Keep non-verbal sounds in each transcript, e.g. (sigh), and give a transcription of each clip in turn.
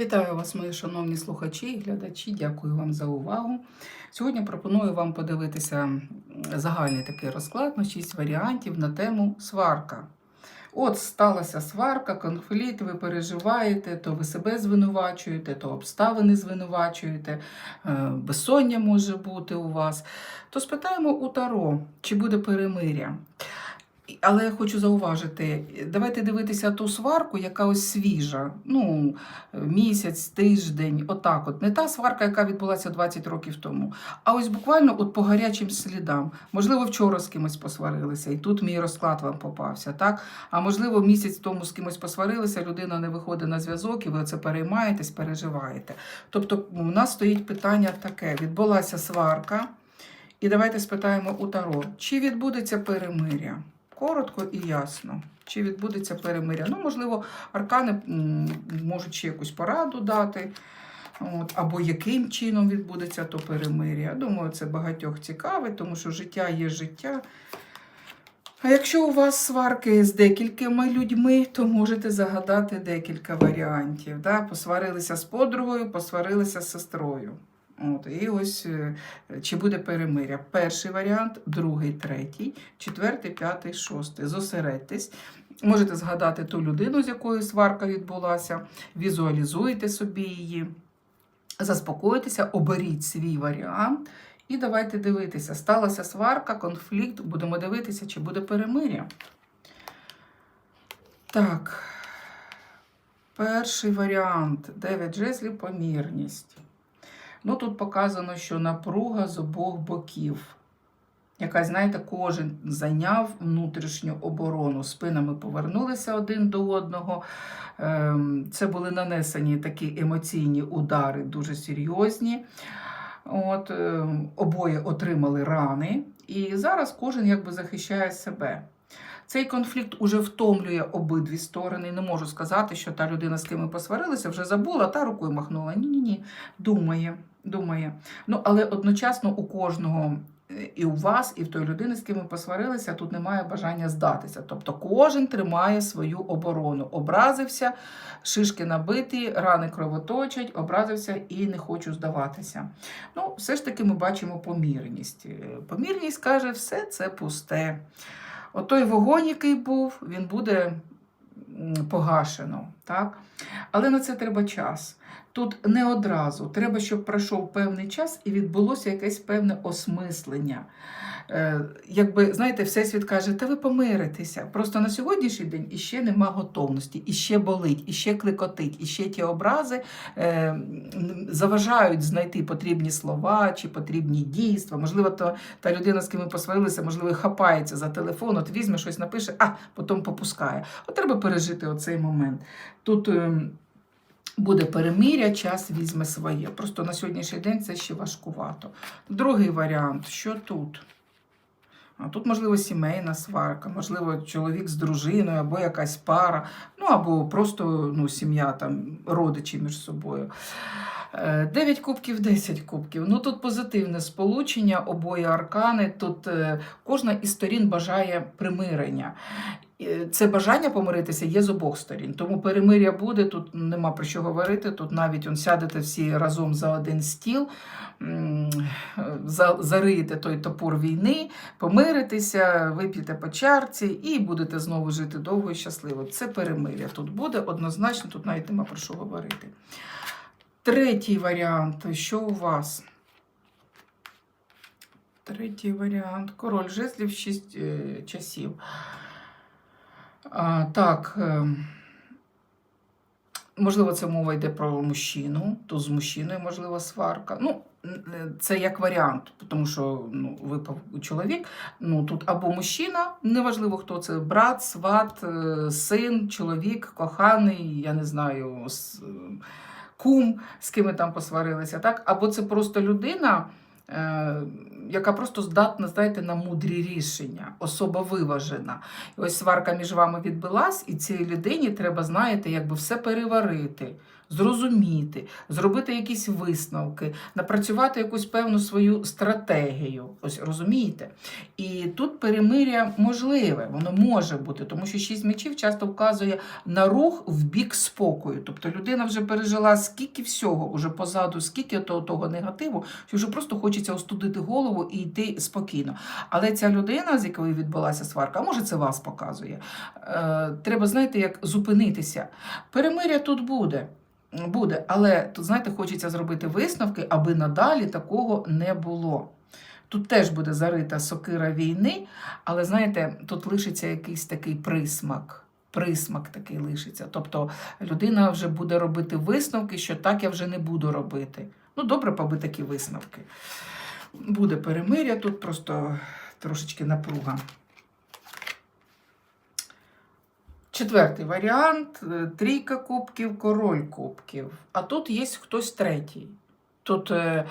Вітаю вас, мої шановні слухачі і глядачі. Дякую вам за увагу. Сьогодні пропоную вам подивитися загальний такий розклад на 6 варіантів на тему сварка. От сталася сварка, конфлікт, ви переживаєте, то ви себе звинувачуєте, то обставини звинувачуєте, е, безсоння може бути у вас. То спитаємо у Таро, чи буде перемиря. Але я хочу зауважити, давайте дивитися ту сварку, яка ось свіжа. Ну, місяць, тиждень, отак от. Не та сварка, яка відбулася 20 років тому. А ось буквально от по гарячим слідам. Можливо, вчора з кимось посварилися, і тут мій розклад вам попався, так? А можливо, місяць тому з кимось посварилися, людина не виходить на зв'язок, і ви це переймаєтесь, переживаєте. Тобто, у нас стоїть питання таке: відбулася сварка, і давайте спитаємо у Таро, чи відбудеться перемиря? Коротко і ясно. Чи відбудеться перемиря? Ну, можливо, аркани можуть ще якусь пораду дати. От, або яким чином відбудеться то перемиря. Думаю, це багатьох цікавить, тому що життя є життя. А якщо у вас сварки з декількома людьми, то можете загадати декілька варіантів. Да? Посварилися з подругою, посварилися з сестрою. От, і ось е, чи буде перемиря. Перший варіант, другий, третій, четвертий, п'ятий, шостий. Зосередьтесь. Можете згадати ту людину, з якою сварка відбулася, візуалізуйте собі її, заспокойтеся, оберіть свій варіант. І давайте дивитися. Сталася сварка, конфлікт. Будемо дивитися, чи буде перемиря. Так. Перший варіант. 9 жезлів помірність. Ну, тут показано, що напруга з обох боків. Якась, знаєте, кожен зайняв внутрішню оборону. Спинами повернулися один до одного. Ем, Це були нанесені такі емоційні удари, дуже серйозні. От, ем, обоє отримали рани, і зараз кожен якби захищає себе. Цей конфлікт уже втомлює обидві сторони. Не можу сказати, що та людина, з ким ми посварилися, вже забула та рукою махнула. Ні, ні, ні. Думає, думає. Ну, але одночасно у кожного. е, І у вас, і в той людини, з ким ви посварилися, тут немає бажання здатися. Тобто кожен тримає свою оборону. Образився, шишки набиті, рани кровоточать, образився і не хочу здаватися. Ну, все ж таки ми бачимо помірність. Е, Помірність каже, все це пусте. Отой вогонь, який був, він буде погашено. Так? Але на це треба час. Тут не одразу. Треба, щоб пройшов певний час і відбулося якесь певне осмислення. Е, якби, знаєте, Всесвіт каже, та ви помиритеся. Просто на сьогоднішній день іще нема готовності, іще болить, іще кликотить, іще ті образи е, заважають знайти потрібні слова чи потрібні дійства. Можливо, то та людина, з ким ми посварилися, можливо, хапається за телефон, от візьме щось напише, а потім попускає. От треба пережити оцей момент. Тут. Буде перемиря, час візьме своє. Просто на сьогоднішній день це ще важкувато. Другий варіант, що тут? А тут, можливо, сімейна сварка, можливо, чоловік з дружиною, або якась пара, ну або просто ну, сім'я, там, родичі між собою. 9 кубків, 10 кубків. Ну тут позитивне сполучення, обоє аркани. Тут е, кожна із сторін бажає примирення. Е, Це бажання помиритися є з обох сторін. Тому перемиря буде, тут нема про що говорити. Тут навіть он сядете всі разом за один стіл, зариєте той топор війни, помиритеся, вип'єте по чарці і будете знову жити довго і щасливо. Це перемиря тут буде однозначно, тут навіть нема про що говорити. Третій варіант. Що у вас? Третій варіант. Король жезлів 6 часів. А, так. е, Можливо, це мова йде про мужчину, то з мужчиною, можливо, сварка. Ну, е, це як варіант, тому що ну, випав чоловік. Ну, тут або мужчина, неважливо хто це, брат, сват, е, син, чоловік, коханий, я не знаю, кум, з ким ви там посварилися, так? Або це просто людина, яка просто здатна, знаєте, на мудрі рішення, особа виважена. І ось сварка між вами відбилась, і цій людині треба, знаєте, якби все переварити. Зрозуміти, зробити якісь висновки, напрацювати якусь певну свою стратегію. Ось розумієте? І тут перемиря можливе, воно може бути, тому що шість мечів часто вказує на рух в бік спокою. Тобто людина вже пережила скільки всього, уже позаду, скільки того, того негативу, що вже просто хочеться остудити голову і йти спокійно. Але ця людина, з якою відбулася сварка, може це вас показує. Е, треба, знаєте, як зупинитися. Перемиря тут буде. Буде, але тут, знаєте, хочеться зробити висновки, аби надалі такого не було. Тут теж буде зарита сокира війни, але знаєте, тут лишиться якийсь такий присмак. Присмак такий лишиться. Тобто людина вже буде робити висновки, що так я вже не буду робити. Ну, добре, поби такі висновки. Буде перемиря, тут просто трошечки напруга. Четвертий варіант е, трійка кубків, король кубків. А тут є хтось третій. Тут, е,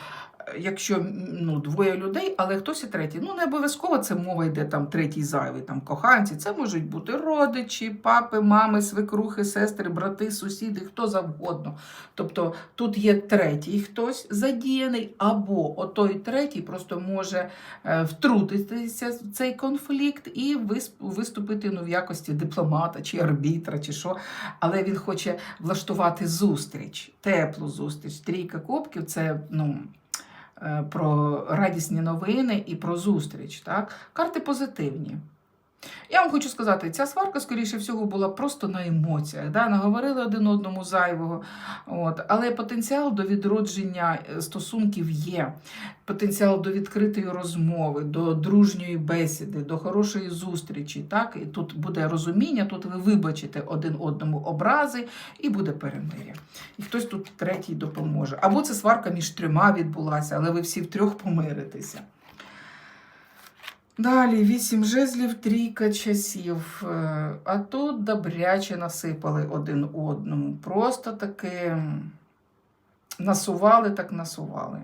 якщо ну, двоє людей, але хтось і третій. Ну, не обов'язково це мова йде там третій зайвий, там коханці. Це можуть бути родичі, папи, мами, свекрухи, сестри, брати, сусіди, хто завгодно. Тобто тут є третій хтось задіяний, або отой третій просто може е, втрутитися в цей конфлікт і вис- виступити ну, в якості дипломата чи арбітра, чи що. Але він хоче влаштувати зустріч, теплу зустріч. Трійка кубків це ну, про радісні новини і про зустріч. Так? Карти позитивні. Я вам хочу сказати, ця сварка, скоріше всього, була просто на емоціях. Да? Наговорили один одному зайвого. От. Але потенціал до відродження е, стосунків є. Потенціал до відкритої розмови, до дружньої бесіди, до хорошої зустрічі. Так? І тут буде розуміння, тут ви вибачите один одному образи і буде перемир'я. І хтось тут третій допоможе. Або це сварка між трьома відбулася, але ви всі втрьох помиритеся. Далі вісім жезлів, трійка часів. Е, А тут добряче насипали один одному. Просто таки насували, так насували.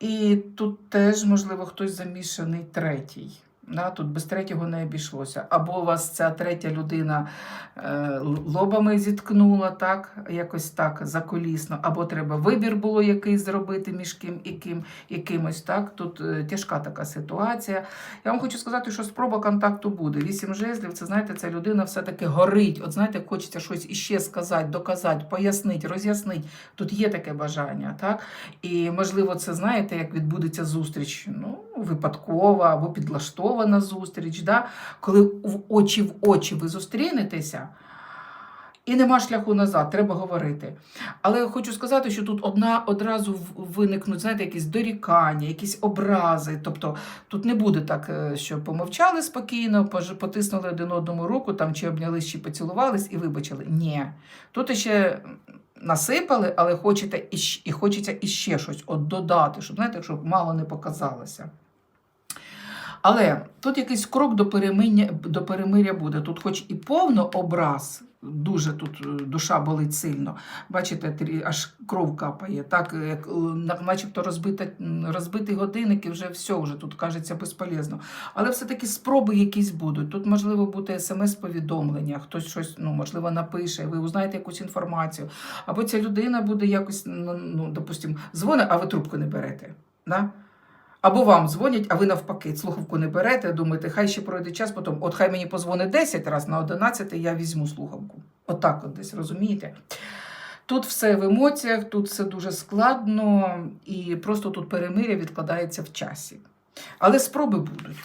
І тут теж, можливо, хтось замішаний третій. Да, тут без третього не обійшлося. Або у вас ця третя людина е, лобами зіткнула, так, якось так заколісно, або треба вибір було якийсь зробити між ким і ким, якимось. Так. Тут е, тяжка така ситуація. Я вам хочу сказати, що спроба контакту буде. Вісім жезлів, це знаєте, ця людина все-таки горить. От знаєте, хочеться щось іще сказати, доказати, пояснити, роз'яснити. Тут є таке бажання, так? І можливо, це знаєте, як відбудеться зустріч, ну, випадкова або підлаштована зустріч, да? коли в очі в очі ви зустрінетеся. І нема шляху назад, треба говорити. Але хочу сказати, що тут одна одразу виникнуть, знаєте, якісь дорікання, якісь образи. Тобто тут не буде так, е, що помовчали спокійно, потиснули один одному руку, там чи обнялись, чи поцілувались і вибачили. Ні. Тут ще насипали, але хочете і хочеться іще щось от додати, щоб знаєте, щоб мало не показалося. Але тут якийсь крок до перемиря, до перемиря буде. Тут, хоч і повно образ, дуже тут е, душа болить сильно. Бачите, аж кров капає, так як начебто розбита, розбитий годинник, і вже все, вже тут кажеться безполезно. Але все-таки спроби якісь будуть. Тут можливо буде смс-повідомлення, хтось щось ну, можливо напише, ви узнаєте якусь інформацію. Або ця людина буде якось, ну допустимо, дзвонить, а ви трубку не берете. Да? Або вам дзвонять, а ви навпаки, слухавку не берете, думаєте, хай ще пройде час, потім, от хай мені позвонить 10 разів, на 11 я візьму слухавку. Отак от десь, розумієте? Тут все в емоціях, тут все дуже складно, і просто тут перемиря відкладається в часі. Але спроби будуть.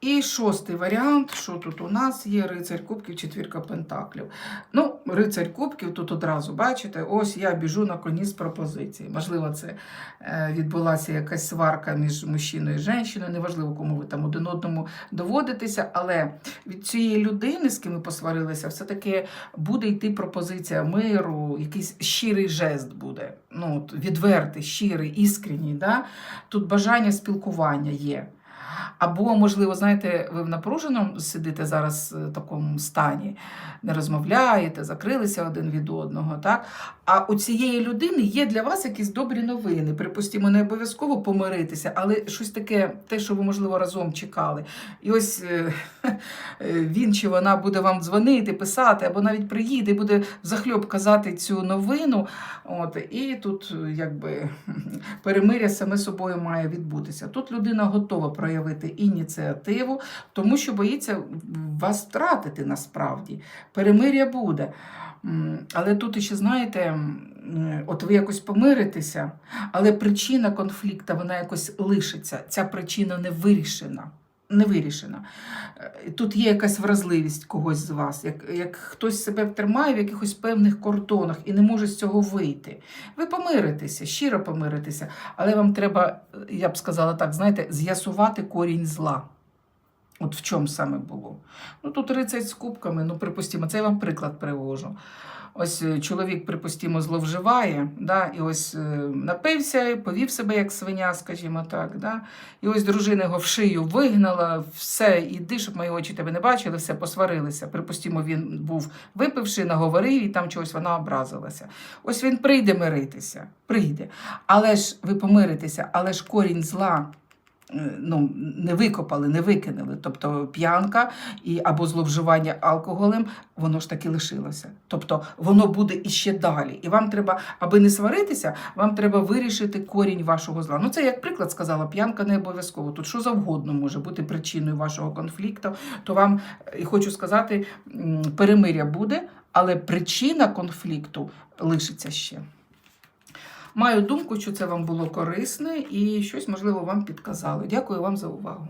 І шостий варіант, що тут у нас є рицарь кубків, четвірка пентаклів. Ну, рицарь кубків тут одразу бачите, ось я біжу на коні з пропозиції. Можливо, це е, відбулася якась сварка між мужчиною і жінкою, неважливо, кому ви там один одному доводитеся, але від цієї людини, з ким ви посварилися, все-таки буде йти пропозиція миру, якийсь щирий жест буде. Ну, відвертий, щирий, іскренній. Да? Тут бажання спілкування є. Або, можливо, знаєте, ви в напруженому сидите зараз в такому стані, не розмовляєте, закрилися один від одного, так? А у цієї людини є для вас якісь добрі новини. Припустимо, не обов'язково помиритися, але щось таке, те, що ви, можливо, разом чекали. І ось е, е, він чи вона буде вам дзвонити, писати, або навіть приїде і буде захльоп казати цю новину. От, і тут е, якби (laughs) перемиря саме собою має відбутися. Тут людина готова проявити ініціативу, тому що боїться вас втратити насправді. Перемиря буде. Але тут іще, знаєте, от ви якось помиритеся, але причина конфлікту вона якось лишиться. Ця причина не вирішена. Не вирішена. Е, Тут є якась вразливість когось з вас, як, як хтось себе тримає в якихось певних кордонах і не може з цього вийти. Ви помиритеся, щиро помиритеся, але вам треба, е, я б сказала так, знаєте, з'ясувати корінь зла. От в чому саме було? Ну тут рицарь з кубками, ну припустимо, це я вам приклад привожу. Ось е, чоловік, припустимо, зловживає, да, і ось е, напився, повів себе як свиня, скажімо так. Да, і ось дружина його в шию вигнала, все, іди, щоб мої очі тебе не бачили, все, посварилися. Припустимо, він був випивши, наговорив, і там чогось вона образилася. Ось він прийде миритися, прийде. Але ж ви помиритеся, але ж корінь зла ну, не викопали, не викинули. Тобто п'янка і, або зловживання алкоголем, воно ж таки лишилося. Тобто воно буде іще далі. І вам треба, аби не сваритися, вам треба вирішити корінь вашого зла. Ну, це як приклад сказала, п'янка не обов'язково. Тут що завгодно може бути причиною вашого конфлікту. То вам, і хочу сказати, перемиря буде, але причина конфлікту лишиться ще. Маю думку, що це вам було корисне і щось, можливо, вам підказало. Дякую вам за увагу.